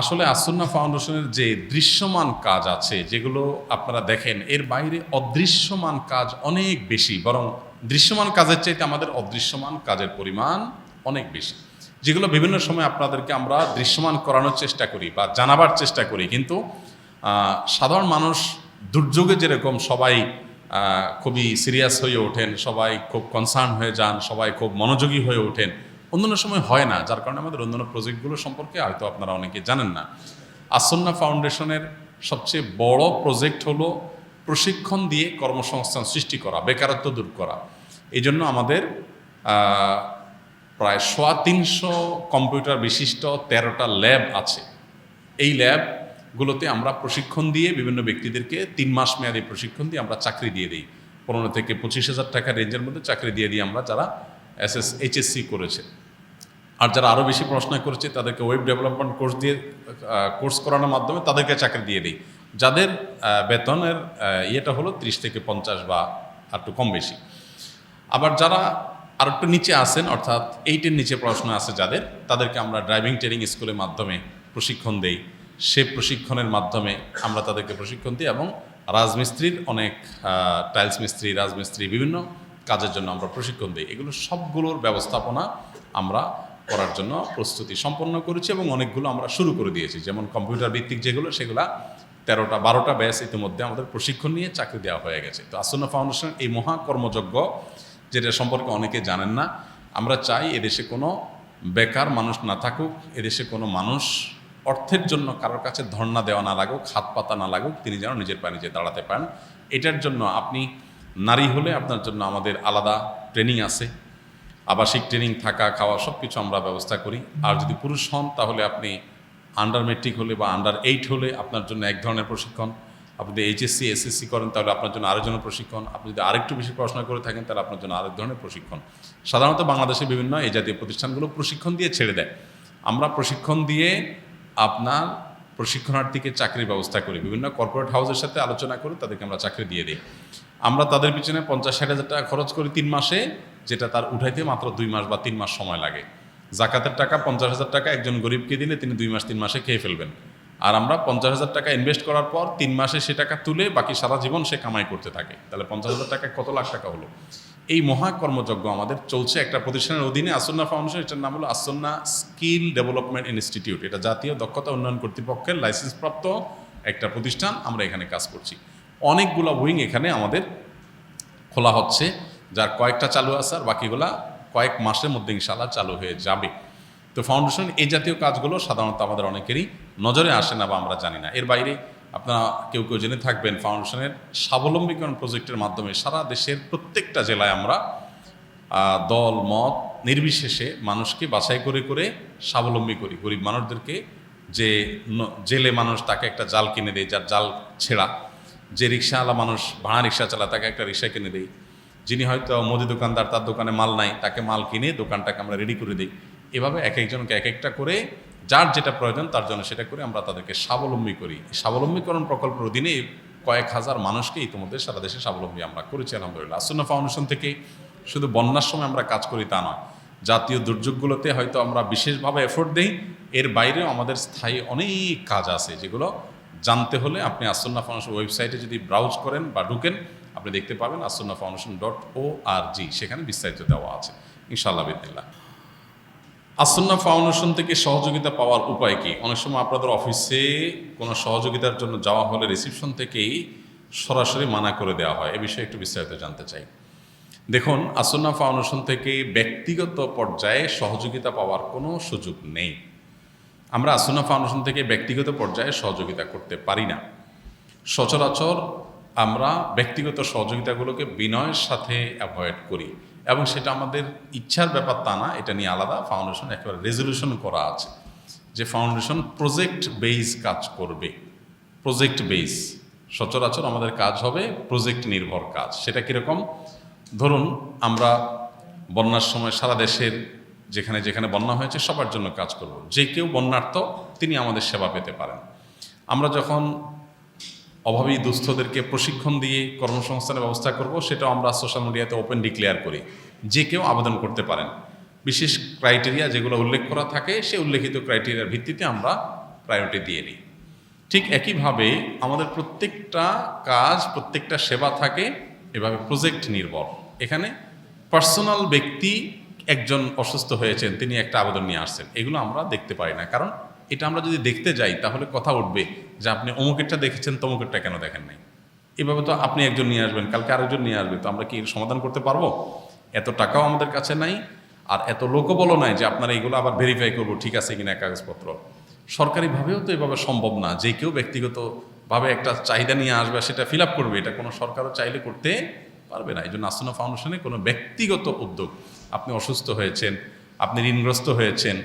আসলে আসন্না ফাউন্ডেশনের যে দৃশ্যমান কাজ আছে, যেগুলো আপনারা দেখেন, এর বাইরে অদৃশ্যমান কাজ অনেক বেশি, বরং দৃশ্যমান কাজের চাইতে আমাদের অদৃশ্যমান কাজের পরিমাণ অনেক বেশি, যেগুলো বিভিন্ন সময় আপনাদেরকে আমরা দৃশ্যমান করানোর চেষ্টা করি বা জানাবার চেষ্টা করি। কিন্তু সাধারণ মানুষ দুর্যোগে যেরকম সবাই খুবই সিরিয়াস হয়ে ওঠেন, সবাই খুব কনসার্ন হয়ে যান, সবাই খুব মনোযোগী হয়ে ওঠেন অন্যান্য সময় হয় না, যার কারণে আমাদের অন্যান্য প্রজেক্টগুলো সম্পর্কে হয়তো আপনারা অনেকে জানেন না। আসন্না ফাউন্ডেশনের সবচেয়ে বড় প্রজেক্ট হলো প্রশিক্ষণ দিয়ে কর্মসংস্থান সৃষ্টি করা, বেকারত্ব দূর করা। এই জন্য আমাদের প্রায় সোয়া তিনশো কম্পিউটার বিশিষ্ট তেরোটা ল্যাব আছে। এই ল্যাবগুলোতে আমরা প্রশিক্ষণ দিয়ে বিভিন্ন ব্যক্তিদেরকে তিন মাস মেয়াদী প্রশিক্ষণ দিয়ে আমরা চাকরি দিয়ে দিই। পনেরো থেকে পঁচিশ হাজার টাকা রেঞ্জের মধ্যে চাকরি দিয়ে দিই আমরা যারা এস এস এইচএসসি করেছে। আর যারা আরও বেশি পড়াশোনা করেছে, তাদেরকে ওয়েব ডেভেলপমেন্ট কোর্স দিয়ে কোর্স করানোর মাধ্যমে তাদেরকে চাকরি দিয়ে দিই। যাদের বেতনের ইয়েটা হলো ত্রিশ থেকে পঞ্চাশ বা আর একটু কম বেশি। আবার যারা আর একটু নিচে আসেন অর্থাৎ এইটের নিচে পড়াশোনা আছে যাদের, তাদেরকে আমরা ড্রাইভিং ট্রেনিং স্কুলের মাধ্যমে প্রশিক্ষণ দেই। সে প্রশিক্ষণের মাধ্যমে আমরা তাদেরকে প্রশিক্ষণ দিই এবং রাজমিস্ত্রির অনেক টাইলস মিস্ত্রি, রাজমিস্ত্রি বিভিন্ন কাজের জন্য আমরা প্রশিক্ষণ দিই। এগুলো সবগুলোর ব্যবস্থাপনা আমরা করার জন্য প্রস্তুতি সম্পন্ন করেছি এবং অনেকগুলো আমরা শুরু করে দিয়েছি। যেমন কম্পিউটার ভিত্তিক যেগুলো, সেগুলা তেরোটা, বারোটা ব্যাচ ইতিমধ্যে আমাদের প্রশিক্ষণ নিয়ে চাকরি দেওয়া হয়ে গেছে। তো আসন্ন ফাউন্ডেশন এই মহা কর্মযজ্ঞ, যেটা সম্পর্কে অনেকে জানেন না, আমরা চাই এদেশে কোনো বেকার মানুষ না থাকুক, এদেশে কোনো মানুষ অর্থের জন্য কারোর কাছে ধর্ণা দেওয়া না লাগুক, হাত পাতা না লাগুক, তিনি যেন নিজের পায়ে নিজে দাঁড়াতে পারেন। এটার জন্য আপনি নারী হলে আপনার জন্য আমাদের আলাদা ট্রেনিং আছে। আবাসিক ট্রেনিং থাকা, খাওয়া সব কিছু আমরা ব্যবস্থা করি। আর যদি পুরুষ হন, তাহলে আপনি আন্ডার মেট্রিক হলে বা আন্ডার এইট হলে আপনার জন্য এক ধরনের প্রশিক্ষণ। আপনি যদি এইচএসসি এসএসসি করেন, তাহলে আপনার জন্য আরেকজনের প্রশিক্ষণ। আপনি যদি আরেকটু বেশি পড়াশোনা করে থাকেন, তাহলে আপনার জন্য আরেক ধরনের প্রশিক্ষণ। সাধারণত বাংলাদেশে বিভিন্ন এই জাতীয় প্রতিষ্ঠানগুলো প্রশিক্ষণ দিয়ে ছেড়ে দেয়। আমরা প্রশিক্ষণ দিয়ে আপনার প্রশিক্ষণার্থীকে চাকরির ব্যবস্থা করি। বিভিন্ন কর্পোরেট হাউসের সাথে আলোচনা করে তাদেরকে আমরা চাকরি দিয়ে দিই। আমরা তাদের পিছনে পঞ্চাশ ষাট হাজার টাকা খরচ করি তিন মাসে। যেটা তার উঠাইতে মাত্র দুই মাস বা তিন মাস সময় লাগে। জাকাতের টাকা পঞ্চাশ হাজার টাকা একজন গরিবকে দিলে তিনি দুই মাস, তিন মাসে খেয়ে ফেলবেন। আর আমরা পঞ্চাশ হাজার টাকা ইনভেস্ট করার পর তিন মাসে সে টাকা তুলে বাকি সারা জীবন সে কামাই করতে থাকে। তাহলে পঞ্চাশ হাজার টাকা কত লাখ টাকা হলো? এই মহা কর্মযজ্ঞ আমাদের চলছে একটা প্রতিষ্ঠানের অধীনে আসন্না ফাউন্ডেশন, এটার নাম হলো আসন্না স্কিল ডেভেলপমেন্ট ইনস্টিটিউট। এটা জাতীয় দক্ষতা উন্নয়ন কর্তৃপক্ষের লাইসেন্সপ্রাপ্ত একটা প্রতিষ্ঠান, আমরা এখানে কাজ করছি। অনেকগুলো উইং এখানে আমাদের খোলা হচ্ছে। যার কয়েকটা চালু আছে আর বাকিগুলা কয়েক মাসের মধ্যে ইনশাল্লাহ চালু হয়ে যাবে। তো ফাউন্ডেশন এই জাতীয় কাজগুলো সাধারণত আমাদের অনেকেরই নজরে আসে না বা আমরা জানি না। এর বাইরে আপনারা কেউ কেউ জেনে থাকবেন ফাউন্ডেশনের স্বাবলম্বীকরণ প্রজেক্টের মাধ্যমে সারা দেশের প্রত্যেকটা জেলায় আমরা দল, মত নির্বিশেষে মানুষকে বাছাই করে করে স্বাবলম্বী করি। গরিব মানুষদেরকে যে জেলে মানুষ তাকে একটা জাল কিনে দেয়, যার জাল ছেঁড়া। যে রিক্সাওয়ালা মানুষ ভাড়া রিক্সা চালা তাকে একটা রিক্সা কিনে দেয়। যিনি হয়তো মুদি দোকানদার, তার দোকানে মাল নাই, তাকে মাল কিনে দোকানটাকে আমরা রেডি করে দিই। এভাবে এক একজনকে এক একটা করে যার যেটা প্রয়োজন তার জন্য সেটা করে আমরা তাদেরকে স্বাবলম্বী করি। স্বাবলম্বীকরণ প্রকল্পের অধীনে কয়েক হাজার মানুষকে ইতিমধ্যে সারা দেশে স্বাবলম্বী আমরা করেছি, আলহামদুলিল্লাহ। আসন্না ফাউন্ডেশন থেকে শুধু বন্যার সময় আমরা কাজ করি তা নয়, জাতীয় দুর্যোগগুলোতে হয়তো আমরা বিশেষভাবে এফোর্ট দিই। এর বাইরেও আমাদের স্থায়ী অনেক কাজ আছে যেগুলো জানতে হলে আপনি আসন্না ফাউন্ডেশন ওয়েবসাইটে যদি ব্রাউজ করেন বা ঢুকেন আপনি দেখতে পাবেন আসন্না ফাউন্ডেশন ডট ও আর জি সেখানে বিস্তারিত দেওয়া আছে। ইনশাআল্লাহ বিদিল্লা আসন্না ফাউন্ডেশন থেকে সহযোগিতা পাওয়ার উপায় কি? অনেক সময় আপনাদের অফিসে কোনো সহযোগিতার জন্য যাওয়া হলে রিসিপশন থেকেই সরাসরি মানা করে দেওয়া হয়। এ বিষয়ে একটু বিস্তারিত জানতে চাই। দেখুন, আসন্না ফাউন্ডেশন থেকে ব্যক্তিগত পর্যায়ে সহযোগিতা পাওয়ার কোনো সুযোগ নেই। আমরা আসন্না ফাউন্ডেশন থেকে ব্যক্তিগত পর্যায়ে সহযোগিতা করতে পারি না। সচরাচর আমরা ব্যক্তিগত সহযোগিতাগুলোকে বিনয়ের সাথে অ্যাভয়েড করি এবং সেটা আমাদের ইচ্ছার ব্যাপার তা না, এটা নিয়ে আলাদা ফাউন্ডেশন একেবারে রেজলিউশন করা আছে। যে ফাউন্ডেশন প্রজেক্ট বেইজ কাজ করবে প্রজেক্ট বেইজ সচরাচর আমাদের কাজ হবে প্রজেক্ট নির্ভর কাজ। সেটা কীরকম? ধরুন আমরা বন্যার সময় সারা দেশের যেখানে যেখানে বন্যা হয়েছে সবার জন্য কাজ করব। যে কেউ বন্যার্থ তিনি আমাদের সেবা পেতে পারেন। আমরা যখন অভাবী দুস্থদেরকে প্রশিক্ষণ দিয়ে কর্মসংস্থানের ব্যবস্থা করব, সেটাও আমরা সোশ্যাল মিডিয়াতে ওপেন ডিক্লেয়ার করি। যে কেউ আবেদন করতে পারেন। বিশেষ ক্রাইটেরিয়া যেগুলো উল্লেখ করা থাকে সে উল্লেখিত ক্রাইটেরিয়ার ভিত্তিতে আমরা প্রায়োরিটি দিয়ে নিই। ঠিক একইভাবে আমাদের প্রত্যেকটা কাজ, প্রত্যেকটা সেবা থাকে, এভাবে প্রজেক্ট নির্ভর। এখানে পার্সোনাল ব্যক্তি একজন অসুস্থ হয়েছেন, তিনি একটা আবেদন নিয়ে আসছেন। এগুলো আমরা দেখতে পারি না। কারণ এটা আমরা যদি দেখতে যাই, তাহলে কথা উঠবে যে আপনি অমুকেরটা দেখেছেন, তমুকেরটা কেন দেখেন নাই? এভাবে তো আপনি একজন নিয়ে আসবেন, কালকে আরেকজন নিয়ে আসবে, তো আমরা কি সমাধান করতে পারব? এত টাকাও আমাদের কাছে নাই, আর এত লোকও বলো নাই যে আপনারা এগুলো আবার ভেরিফাই করব, ঠিক আছে কিনা কাগজপত্র। সরকারিভাবেও তো এভাবে সম্ভব না, যে কেউ ব্যক্তিগতভাবে একটা চাহিদা নিয়ে আসবে সেটা ফিল আপ করবে, এটা কোনো সরকারও চাইলে করতে পারবে না। এই জন্য আসনা ফাউন্ডেশনে কোনো ব্যক্তিগত উদ্যোগ, আপনি অসুস্থ হয়েছেন, আপনি ঋণগ্রস্ত হয়েছেন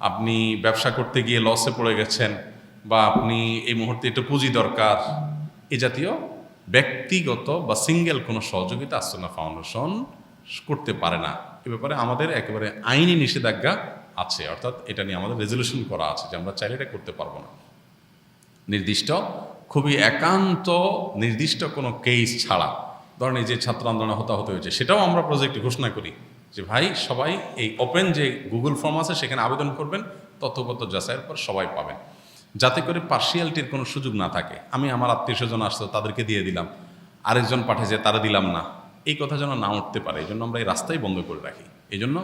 আপনি ব্যবসা করতে গিয়ে লসে পড়ে গেছেন বা আপনি এই মুহূর্তে একটু পুঁজি দরকার, এ জাতীয় ব্যক্তিগত বা সিঙ্গেল কোনো সহযোগিতা আসনা ফাউন্ডেশন করতে পারে না। এ ব্যাপারে আমাদের একেবারে আইনি নিষেধাজ্ঞা আছে, অর্থাৎ এটা নিয়ে আমাদের রেজলিউশন করা আছে যে আমরা চাইলে এটা করতে পারব না। নির্দিষ্ট, খুবই একান্ত, নির্দিষ্ট কোনো কেস ছাড়া, ধরেন এই যে ছাত্র আন্দোলন হতাহত হয়েছে, সেটাও আমরা প্রজেক্টে ঘোষণা করি। যে ভাই সবাই এই ওপেন যে গুগল ফর্ম আছে সেখানে আবেদন করবেন তথ্যগত যাচাইয়ের পর সবাই পাবেন। যাতে করে পার্সিয়ালিটির কোনো সুযোগ না থাকে। আমি আমার আত্মীয় স্বজন আসতো তাদেরকে দিয়ে দিলাম। আরেকজন পাঠিয়েছে, তারা দিলাম না। এই কথা যেন না উঠতে পারে এই জন্য আমরা এই রাস্তাই বন্ধ করে রাখি। এই জন্য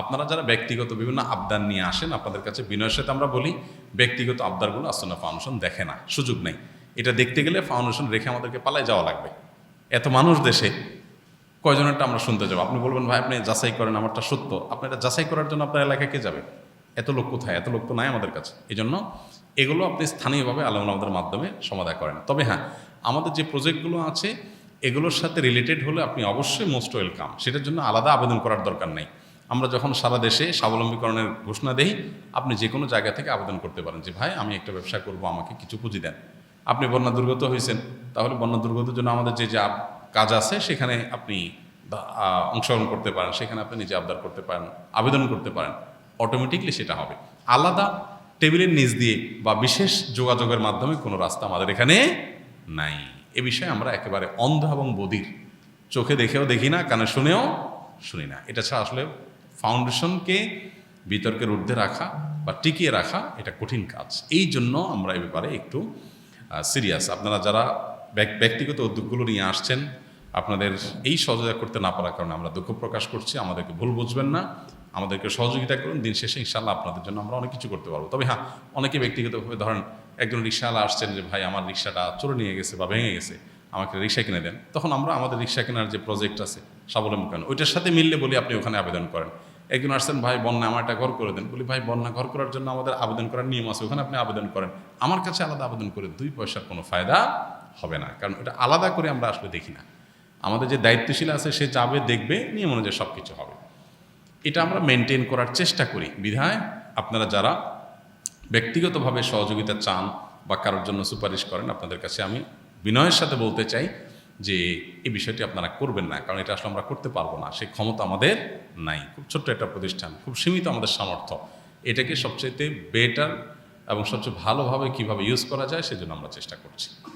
আপনারা যারা ব্যক্তিগত বিভিন্ন আবদার নিয়ে আসেন, আপনাদের কাছে বিনয়ের সাথে আমরা বলি, ব্যক্তিগত আবদারগুলো আসলে ফাউন্ডেশন দেখে না, সুযোগ নেই। এটা দেখতে গেলে ফাউন্ডেশন রেখে আমাদেরকে পালায় যাওয়া লাগবে। এত মানুষ দেশে কয়জনেরটা আমরা শুনতে যাব? আপনি বলবেন, ভাই, আপনি যাচাই করেন, আমারটা সত্য। আপনি এটা যাচাই করার জন্য আপনার এলাকায় কে যাবে? এত লোক কোথায়? এত লোক তো নাই আমাদের কাছে। এই জন্য এগুলো আপনি স্থানীয়ভাবে আলম আমাদের মাধ্যমে সমাধান করেন। তবে হ্যাঁ আমাদের যে প্রজেক্টগুলো আছে, এগুলোর সাথে রিলেটেড হলে আপনি অবশ্যই মোস্ট ওয়েলকাম সেটার জন্য আলাদা আবেদন করার দরকার নেই। আমরা যখন সারা দেশে স্বাবলম্বীকরণের ঘোষণা দেই, আপনি যে কোনো জায়গা থেকে আবেদন করতে পারেন যে, ভাই, আমি একটা ব্যবসা করব, আমাকে কিছু পুঁজি দেন। আপনি বন্যা দুর্গত হয়েছেন, তাহলে বন্যা দুর্গতের জন্য আমাদের যে যে কাজ আছে, সেখানে আপনি অংশগ্রহণ করতে পারেন, সেখানে আপনি নিজে আবদার করতে পারেন, আবেদন করতে পারেন অটোমেটিকলি সেটা হবে। আলাদা টেবিলের নিচ দিয়ে বা বিশেষ যোগাযোগের মাধ্যমে কোনো রাস্তা আমাদের এখানে নাই। এ বিষয়ে আমরা একেবারে অন্ধ এবং বধির, চোখে দেখেও দেখি না, কানে শুনেও শুনি না। এটা ছাড়া আসলে ফাউন্ডেশনকে বিতর্কের ঊর্ধ্বে রাখা বা টিকিয়ে রাখা এটা কঠিন কাজ। এই জন্য আমরা এ ব্যাপারে একটু সিরিয়াস আপনারা যারা ব্যক্তিগত উদ্যোগগুলো নিয়ে আসছেন, আপনাদের এই সহযোগিতা করতে না পারার কারণে আমরা দুঃখ প্রকাশ করছি, আমাদেরকে ভুল বুঝবেন না, আমাদেরকে সহযোগিতা করুন, দিন শেষে ইনশাল্লাহ আপনাদের জন্য আমরা অনেক কিছু করতে পারব। তবে হ্যাঁ অনেকে ব্যক্তিগতভাবে ধরেন একজন রিক্সাওয়ালা আসছেন যে, ভাই, আমার রিক্সাটা চোরে নিয়ে গেছে বা ভেঙে গেছে, আমাকে রিক্সা কিনে দেন। তখন আমরা আমাদের রিক্সা কেনার যে প্রজেক্ট আছে স্বাবলম্বী করেন ওইটার সাথে মিললে বলি আপনি ওখানে আবেদন করেন। একজন আসছেন, ভাই বন্যা আমার একটা ঘর করে দেন। বলি, ভাই বন্যা ঘর করার জন্য আমাদের আবেদন করার নিয়ম আছে, ওখানে আপনি আবেদন করেন। আমার কাছে আলাদা আবেদন করে দুই পয়সার কোনো ফায়দা হবে না। কারণ এটা আলাদা করে আমরা আসলে দেখি না। আমাদের যে দায়িত্বশীল আছে, সে যাবে, দেখবে, নিয়ম অনুযায়ী সব কিছু হবে। এটা আমরা মেনটেন করার চেষ্টা করি। বিধায় আপনারা যারা ব্যক্তিগতভাবে সহযোগিতা চান বা কারোর জন্য সুপারিশ করেন, আপনাদের কাছে আমি বিনয়ের সাথে বলতে চাই যে, এই বিষয়টি আপনারা করবেন না, কারণ এটা আসলে আমরা করতে পারব না। সেই ক্ষমতা আমাদের নাই। খুব ছোট্ট একটা প্রতিষ্ঠান, খুব সীমিত আমাদের সামর্থ্য। এটাকে সবচেয়ে বেটার এবং সবচেয়ে ভালোভাবে কীভাবে ইউজ করা যায়, সেজন্য আমরা চেষ্টা করছি।